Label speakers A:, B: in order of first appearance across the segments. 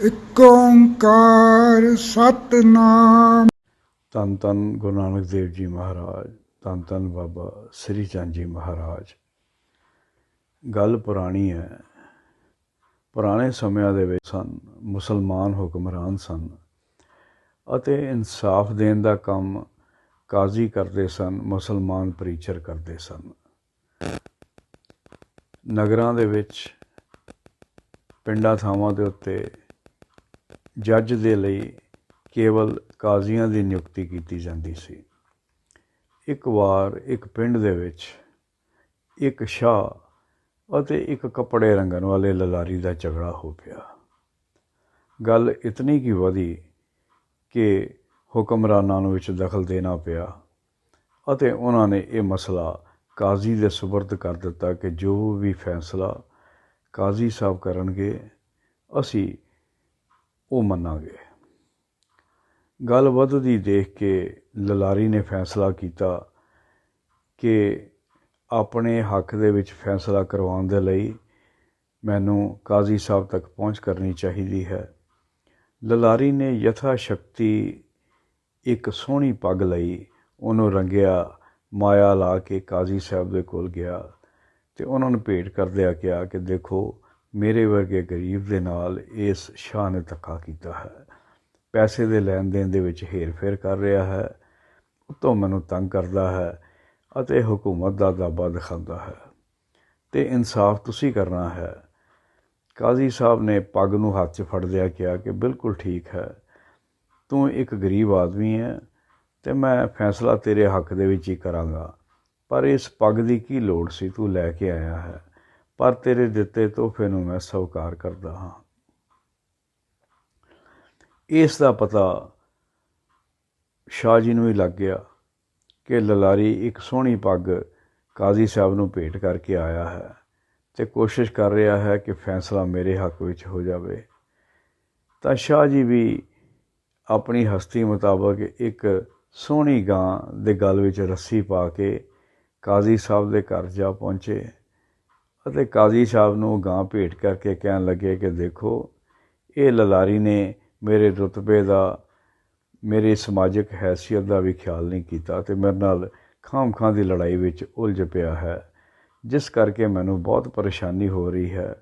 A: ਇਕ ਓੰਕਾਰ ਸਤਨਾਮ।
B: ਧੰਨ ਧੰਨ ਗੁਰੂ ਨਾਨਕ ਦੇਵ ਜੀ ਮਹਾਰਾਜ, ਧੰਨ ਧੰਨ ਬਾਬਾ ਸ੍ਰੀ ਚੰਦ ਜੀ ਮਹਾਰਾਜ। ਗੱਲ ਪੁਰਾਣੀ ਹੈ। ਪੁਰਾਣੇ ਸਮਿਆਂ ਦੇ ਵਿੱਚ ਸਨ, ਮੁਸਲਮਾਨ ਹੁਕਮਰਾਨ ਸਨ ਅਤੇ ਇਨਸਾਫ ਦੇਣ ਦਾ ਕੰਮ ਕਾਜ਼ੀ ਕਰਦੇ ਸਨ, ਮੁਸਲਮਾਨ ਪ੍ਰੀਚਰ ਕਰਦੇ ਸਨ। ਨਗਰਾਂ ਦੇ ਵਿੱਚ, ਪਿੰਡਾਂ ਥਾਵਾਂ ਦੇ ਉੱਤੇ ਜੱਜ ਦੇ ਲਈ ਕੇਵਲ ਕਾਜ਼ੀਆਂ ਦੀ ਨਿਯੁਕਤੀ ਕੀਤੀ ਜਾਂਦੀ ਸੀ। ਇੱਕ ਵਾਰ ਇੱਕ ਪਿੰਡ ਦੇ ਵਿੱਚ ਇੱਕ ਸ਼ਾਹ ਅਤੇ ਇੱਕ ਕੱਪੜੇ ਰੰਗਣ ਵਾਲੇ ਲਲਾਰੀ ਦਾ ਝਗੜਾ ਹੋ ਪਿਆ। ਗੱਲ ਇਤਨੀ ਕੀ ਵਧੀ ਕਿ ਹੁਕਮਰਾਨਾਂ ਨੂੰ ਵਿੱਚ ਦਖਲ ਦੇਣਾ ਪਿਆ ਅਤੇ ਉਹਨਾਂ ਨੇ ਇਹ ਮਸਲਾ ਕਾਜ਼ੀ ਦੇ ਸੁਪਰਦ ਕਰ ਦਿੱਤਾ ਕਿ ਜੋ ਵੀ ਫੈਸਲਾ ਕਾਜ਼ੀ ਸਾਹਿਬ ਕਰਨਗੇ, ਅਸੀਂ ਉਹ ਮੰਨਾਂਗੇ। ਗੱਲ ਵੱਧਦੀ ਦੇਖ ਕੇ ਲਲਾਰੀ ਨੇ ਫੈਸਲਾ ਕੀਤਾ ਕਿ ਆਪਣੇ ਹੱਕ ਦੇ ਵਿੱਚ ਫੈਸਲਾ ਕਰਵਾਉਣ ਦੇ ਲਈ ਮੈਨੂੰ ਕਾਜ਼ੀ ਸਾਹਿਬ ਤੱਕ ਪਹੁੰਚ ਕਰਨੀ ਚਾਹੀਦੀ ਹੈ। ਲਲਾਰੀ ਨੇ ਯਥਾ ਸ਼ਕਤੀ ਇੱਕ ਸੋਹਣੀ ਪੱਗ ਲਈ, ਉਹਨੂੰ ਰੰਗਿਆ, ਮਾਇਆ ਲਾ ਕੇ ਕਾਜ਼ੀ ਸਾਹਿਬ ਦੇ ਕੋਲ ਗਿਆ ਤੇ ਉਹਨਾਂ ਨੂੰ ਭੇਟ ਕਰਦਿਆਂ ਕਿਹਾ ਕਿ ਦੇਖੋ ਮੇਰੇ ਵਰਗੇ ਗਰੀਬ ਦੇ ਨਾਲ ਇਸ ਸ਼ਾਹ ਨੇ ਧੱਕਾ ਕੀਤਾ ਹੈ। ਪੈਸੇ ਦੇ ਲੈਣ ਦੇਣ ਦੇ ਵਿੱਚ ਹੇਰ-ਫੇਰ ਕਰ ਰਿਹਾ ਹੈ। ਉਤੋਂ ਮੈਨੂੰ ਤੰਗ ਕਰਦਾ ਹੈ ਅਤੇ ਹਕੂਮਤ ਦਾ ਦਾਬਾ ਦਿਖਾਉਂਦਾ ਹੈ। ਤੇ ਇਨਸਾਫ ਤੁਸੀਂ ਕਰਨਾ ਹੈ? ਕਾਜ਼ੀ ਸਾਹਿਬ ਨੇ ਪੱਗ ਨੂੰ ਹੱਥ 'ਚ ਫੜਦਿਆਂ ਕਿਹਾ ਕਿ ਬਿਲਕੁਲ ਠੀਕ ਹੈ। ਤੂੰ ਇੱਕ ਗਰੀਬ ਆਦਮੀ ਹੈ ਤੇ ਮੈਂ ਫੈਸਲਾ ਤੇਰੇ ਹੱਕ ਦੇ ਵਿੱਚ ਹੀ ਕਰਾਂਗਾ। ਪਰ ਇਸ ਪੱਗ ਦੀ ਕੀ ਲੋੜ ਸੀ? ਤੂੰ ਲੈ ਕੇ ਆਇਆ ਹੈ। ਪਰ ਤੇਰੇ ਦਿੱਤੇ ਤੋਹਫੇ ਨੂੰ ਮੈਂ ਸਵੀਕਾਰ ਕਰਦਾ ਹਾਂ। ਇਸ ਦਾ ਪਤਾ ਸ਼ਾਹ ਜੀ ਨੂੰ ਹੀ ਲੱਗ ਗਿਆ ਕਿ ਲਲਾਰੀ ਇੱਕ ਸੋਹਣੀ ਪੱਗ ਕਾਜ਼ੀ ਸਾਹਿਬ ਨੂੰ ਭੇਟ ਕਰਕੇ ਆਇਆ ਹੈ ਤੇ ਕੋਸ਼ਿਸ਼ ਕਰ ਰਿਹਾ ਹੈ ਕਿ ਫੈਸਲਾ ਮੇਰੇ ਹੱਕ ਵਿੱਚ ਹੋ ਜਾਵੇ। ਤਾਂ ਸ਼ਾਹ ਜੀ ਵੀ ਆਪਣੀ ਹਸਤੀ ਮੁਤਾਬਕ ਇੱਕ ਸੋਹਣੀ ਗਾਂ ਦੇ ਗਲ ਵਿੱਚ ਰੱਸੀ ਪਾ ਕੇ ਕਾਜ਼ੀ ਸਾਹਿਬ ਦੇ ਘਰ ਜਾ ਪਹੁੰਚੇ। ਅਤੇ ਕਾਜ਼ੀ ਸਾਹਿਬ ਨੂੰ ਗਾਂ ਭੇਟ ਕਰਕੇ ਕਹਿਣ ਲੱਗੇ ਕਿ ਦੇਖੋ, ਇਹ ਲਲਾਰੀ ਨੇ ਮੇਰੇ ਰੁਤਬੇ ਦਾ, ਮੇਰੀ ਸਮਾਜਿਕ ਹੈਸੀਅਤ ਦਾ ਵੀ ਖਿਆਲ ਨਹੀਂ ਕੀਤਾ ਤੇ ਮੇਰੇ ਨਾਲ ਖਾਮਖਾਂ ਦੀ ਲੜਾਈ ਵਿੱਚ ਉਲਝ ਪਿਆ ਹੈ, ਜਿਸ ਕਰਕੇ ਮੈਨੂੰ ਬਹੁਤ ਪਰੇਸ਼ਾਨੀ ਹੋ ਰਹੀ ਹੈ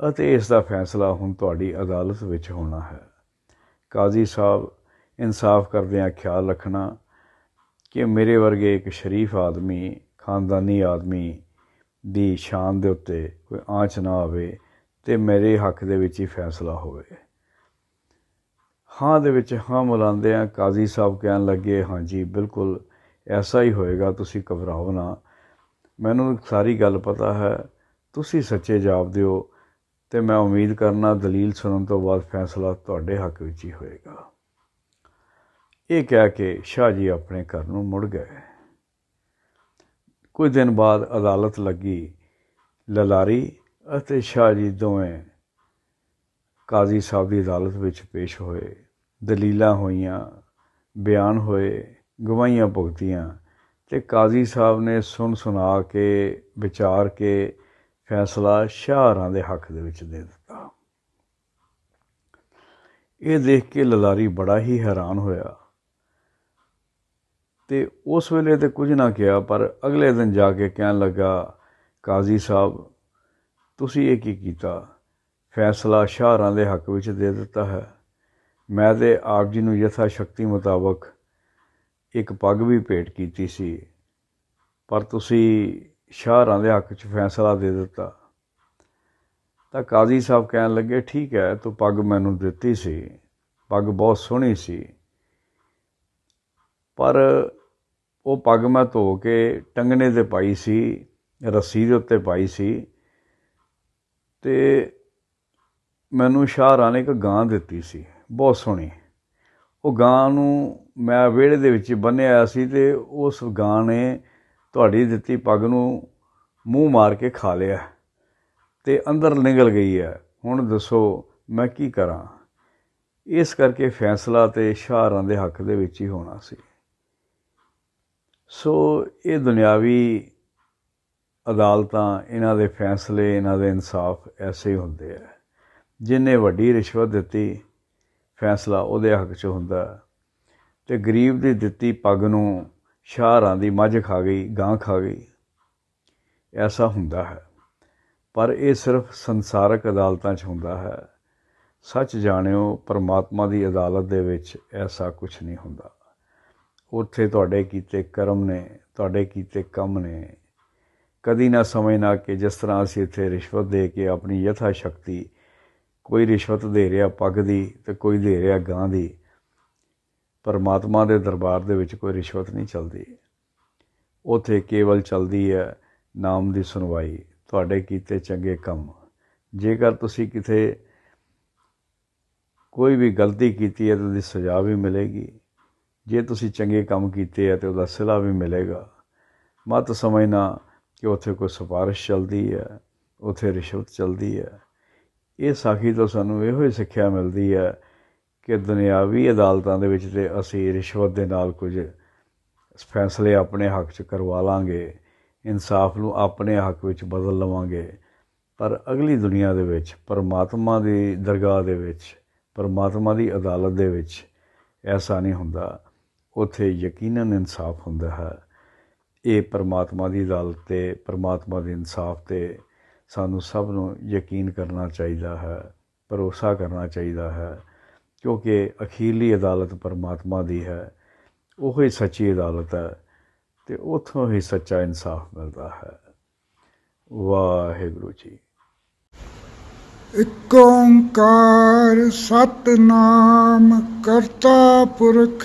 B: ਅਤੇ ਇਸ ਦਾ ਫੈਸਲਾ ਹੁਣ ਤੁਹਾਡੀ ਅਦਾਲਤ ਵਿੱਚ ਹੋਣਾ ਹੈ। ਕਾਜ਼ੀ ਸਾਹਿਬ, ਇਨਸਾਫ ਕਰਦਿਆਂ ਖਿਆਲ ਰੱਖਣਾ ਕਿ ਮੇਰੇ ਵਰਗੇ ਇੱਕ ਸ਼ਰੀਫ ਆਦਮੀ, ਖਾਨਦਾਨੀ ਆਦਮੀ ਦੀ ਸ਼ਾਨ ਦੇ ਉੱਤੇ ਕੋਈ ਆਂਚ ਨਾ ਆਵੇ ਤੇ ਮੇਰੇ ਹੱਕ ਦੇ ਵਿੱਚ ਹੀ ਫੈਸਲਾ ਹੋਵੇ। ਹਾਂ ਦੇ ਵਿੱਚ ਹਾਂ ਮਿਲਾਉਂਦੇ ਆ ਕਾਜ਼ੀ ਸਾਹਿਬ ਕਹਿਣ ਲੱਗੇ ਹਾਂਜੀ ਬਿਲਕੁਲ ਐਸਾ ਹੀ ਹੋਏਗਾ, ਤੁਸੀਂ ਘਬਰਾਓ ਨਾ। ਮੈਨੂੰ ਸਾਰੀ ਗੱਲ ਪਤਾ ਹੈ, ਤੁਸੀਂ ਸੱਚੇ ਜਵਾਬ ਦਿਓ ਤੇ ਮੈਂ ਉਮੀਦ ਕਰਨਾ ਦਲੀਲ ਸੁਣਨ ਤੋਂ ਬਾਅਦ ਫੈਸਲਾ ਤੁਹਾਡੇ ਹੱਕ ਵਿੱਚ ਹੀ ਹੋਏਗਾ। ਇਹ ਕਹਿ ਕੇ ਸ਼ਾਹ ਜੀ ਆਪਣੇ ਘਰ ਨੂੰ ਮੁੜ ਗਏ। ਕੁਝ ਦਿਨ ਬਾਅਦ ਅਦਾਲਤ ਲੱਗੀ ਲਲਾਰੀ ਅਤੇ ਸ਼ਾਹ ਜੀ ਦੋਵੇਂ ਕਾਜ਼ੀ ਸਾਹਿਬ ਦੀ ਅਦਾਲਤ ਵਿੱਚ ਪੇਸ਼ ਹੋਏ। ਦਲੀਲਾਂ ਹੋਈਆਂ, ਬਿਆਨ ਹੋਏ, ਗਵਾਹੀਆਂ ਭੁਗਤੀਆਂ ਤੇ ਕਾਜ਼ੀ ਸਾਹਿਬ ਨੇ ਸੁਣ ਸੁਣਾ ਕੇ, ਵਿਚਾਰ ਕੇ ਫੈਸਲਾ ਸ਼ਾਹਰਾਂ ਦੇ ਹੱਕ ਦੇ ਵਿੱਚ ਦੇ ਦਿੱਤਾ। ਇਹ ਦੇਖ ਕੇ ਲਲਾਰੀ ਬੜਾ ਹੀ ਹੈਰਾਨ ਹੋਇਆ। ਤੇ ਉਸ ਵੇਲੇ ਤੇ ਕੁਝ ਨਾ ਕਿਹਾ, ਪਰ ਅਗਲੇ ਦਿਨ ਜਾ ਕੇ ਕਹਿਣ ਲੱਗਾ, ਕਾਜ਼ੀ ਸਾਹਿਬ, ਤੁਸੀਂ ਇਹ ਕੀ ਕੀਤਾ? ਫੈਸਲਾ ਸ਼ਾਹਰਾਂ ਦੇ ਹੱਕ ਵਿੱਚ ਦੇ ਦਿੱਤਾ ਹੈ। ਮੈਂ ਤੇ ਆਪ ਜੀ ਨੂੰ ਯਥਾ ਸ਼ਕਤੀ ਮੁਤਾਬਕ ਇੱਕ ਪੱਗ ਵੀ ਭੇਟ ਕੀਤੀ ਸੀ, ਪਰ ਤੁਸੀਂ ਸ਼ਾਹਰਾਂ ਦੇ ਹੱਕ 'ਚ ਫੈਸਲਾ ਦੇ ਦਿੱਤਾ। ਤਾਂ ਕਾਜ਼ੀ ਸਾਹਿਬ ਕਹਿਣ ਲੱਗੇ, ਠੀਕ ਹੈ, ਤੂੰ ਪੱਗ ਮੈਨੂੰ ਦਿੱਤੀ ਸੀ। ਪੱਗ ਬਹੁਤ ਸੋਹਣੀ ਸੀ। ਪਰ ਉਹ ਪੱਗ ਮੈਂ ਧੋ ਕੇ ਟੰਗਣੇ ਤੇ ਪਾਈ ਸੀ, ਰੱਸੀ ਦੇ ਉੱਤੇ ਪਾਈ ਸੀ ਤੇ ਮੈਨੂੰ ਸ਼ਾਹਰਾਂ ਨੇ ਇੱਕ ਗਾਂ ਦਿੱਤੀ ਸੀ, ਬਹੁਤ ਸੋਹਣੀ। ਉਹ ਗਾਂ ਨੂੰ ਮੈਂ ਵਿਹੜੇ ਦੇ ਵਿੱਚ ਬੰਨਿਆ ਸੀ ਤੇ ਉਸ ਗਾਂ ਨੇ ਤੁਹਾਡੀ ਦਿੱਤੀ ਪੱਗ ਨੂੰ ਮੂੰਹ ਮਾਰ ਕੇ ਖਾ ਲਿਆ ਤੇ ਅੰਦਰ ਨਿਕਲ ਗਈ ਹੈ। ਹੁਣ ਦੱਸੋ ਮੈਂ ਕੀ ਕਰਾਂ? ਇਸ ਕਰਕੇ ਫੈਸਲਾ ਤੇ ਸ਼ਾਹਰਾਂ ਦੇ ਹੱਕ ਦੇ ਵਿੱਚ ਹੀ ਹੋਣਾ ਸੀ। ਸੋ ਇਹ ਦੁਨਿਆਵੀ ਅਦਾਲਤਾਂ, ਇਹਨਾਂ ਦੇ ਫੈਸਲੇ, ਇਹਨਾਂ ਦੇ ਇਨਸਾਫ ਐਸੇ ਹੁੰਦੇ ਆ। ਜਿਨੇ ਵੱਡੀ ਰਿਸ਼ਵਤ ਦਿੱਤੀ, ਫੈਸਲਾ ਉਹਦੇ ਹੱਕ 'ਚ ਹੁੰਦਾ। ਹੈ। ਤੇ ਗਰੀਬ ਦੀ ਦਿੱਤੀ ਪੱਗ ਨੂੰ ਸ਼ਾਹਰਾਂ ਦੀ ਮੱਝ ਖਾ ਗਈ, ਗਾਂ ਖਾ ਗਈ, ਐਸਾ ਹੁੰਦਾ ਹੈ। ਪਰ ਇਹ ਸਿਰਫ ਸੰਸਾਰਕ ਅਦਾਲਤਾਂ 'ਚ ਹੁੰਦਾ ਹੈ। ਸੱਚ ਜਾਣਿਓ, ਪਰਮਾਤਮਾ ਦੀ ਅਦਾਲਤ ਦੇ ਵਿੱਚ ਐਸਾ ਕੁਝ ਨਹੀਂ ਹੁੰਦਾ। ਉੱਥੇ ਤੁਹਾਡੇ ਕੀਤੇ ਕਰਮ ਨੇ, ਤੁਹਾਡੇ ਕੀਤੇ ਕੰਮ ਨੇ। ਕਦੀ ਨਾ ਸਮਝਣਾ ਕਿ ਜਿਸ ਤਰ੍ਹਾਂ ਅਸੀਂ ਇੱਥੇ ਰਿਸ਼ਵਤ ਦੇ ਕੇ ਆਪਣੀ ਯਥਾ ਸ਼ਕਤੀ ਕੋਈ ਰਿਸ਼ਵਤ ਦੇ ਰਿਹਾ ਪੱਗ ਦੀ ਤੇ ਕੋਈ ਦੇ ਰਿਹਾ ਗਾਂ ਦੀ, ਪਰਮਾਤਮਾ ਦੇ ਦਰਬਾਰ ਦੇ ਵਿੱਚ ਕੋਈ ਰਿਸ਼ਵਤ ਨਹੀਂ ਚੱਲਦੀ। ਉਥੇ ਕੇਵਲ ਚੱਲਦੀ ਹੈ ਨਾਮ ਦੀ ਸੁਣਵਾਈ, ਤੁਹਾਡੇ ਕੀਤੇ ਚੰਗੇ ਕੰਮ। ਜੇਕਰ ਤੁਸੀਂ ਕਿਤੇ ਕੋਈ ਵੀ ਗਲਤੀ ਕੀਤੀ ਹੈ ਤਾਂ ਉਹਦੀ ਸਜ਼ਾ ਵੀ ਮਿਲੇਗੀ। ਜੇ ਤੁਸੀਂ ਚੰਗੇ ਕੰਮ ਕੀਤੇ ਹੈ ਤੇ ਉਹਦਾ ਸਿਲਾ ਵੀ ਮਿਲੇਗਾ। ਮਤ ਸਮਝਣਾ ਕਿ ਉੱਥੇ ਕੋਈ ਸਿਫਾਰਿਸ਼ ਚੱਲਦੀ ਹੈ ਉੱਥੇ ਰਿਸ਼ਵਤ ਚੱਲਦੀ ਹੈ ਇਹ ਸਾਖੀ ਤੋਂ ਸਾਨੂੰ ਇਹੋ ਹੀ ਸਿੱਖਿਆ ਮਿਲਦੀ ਹੈ ਕਿ ਦੁਨਿਆਵੀ ਅਦਾਲਤਾਂ ਦੇ ਵਿੱਚ ਤੇ ਅਸੀਂ ਰਿਸ਼ਵਤ ਦੇ ਨਾਲ ਕੁਝ ਫੈਸਲੇ ਆਪਣੇ ਹੱਕ 'ਚ ਕਰਵਾ ਲਾਂਗੇ, ਇਨਸਾਫ ਨੂੰ ਆਪਣੇ ਹੱਕ ਵਿੱਚ ਬਦਲ ਲਵਾਂਗੇ। ਪਰ ਅਗਲੀ ਦੁਨੀਆ ਦੇ ਵਿੱਚ, ਪਰਮਾਤਮਾ ਦੀ ਦਰਗਾਹ ਦੇ ਵਿੱਚ, ਪਰਮਾਤਮਾ ਦੀ ਅਦਾਲਤ ਦੇ ਵਿੱਚ ਐਸਾ ਨਹੀਂ ਹੁੰਦਾ। ਉੱਥੇ ਯਕੀਨਨ ਇਨਸਾਫ ਹੁੰਦਾ ਹੈ। ਇਹ ਪਰਮਾਤਮਾ ਦੀ ਅਦਾਲਤ ਤੇ ਪਰਮਾਤਮਾ ਦੇ ਇਨਸਾਫ ਤੇ ਸਾਨੂੰ ਸਭ ਨੂੰ ਯਕੀਨ ਕਰਨਾ ਚਾਹੀਦਾ ਹੈ, ਭਰੋਸਾ ਕਰਨਾ ਚਾਹੀਦਾ ਹੈ, ਕਿਉਂਕਿ ਅਖੀਰਲੀ ਅਦਾਲਤ ਪਰਮਾਤਮਾ ਦੀ ਹੈ, ਉਹ ਹੀ ਸੱਚੀ ਅਦਾਲਤ ਹੈ ਤੇ ਉੱਥੋਂ ਹੀ ਸੱਚਾ ਇਨਸਾਫ ਮਿਲਦਾ ਹੈ। ਵਾਹਿਗੁਰੂ ਜੀ।
A: ਇਕ ਓੰਕਾਰ ਸਤਨਾਮ ਕਰਤਾ ਪੁਰਖ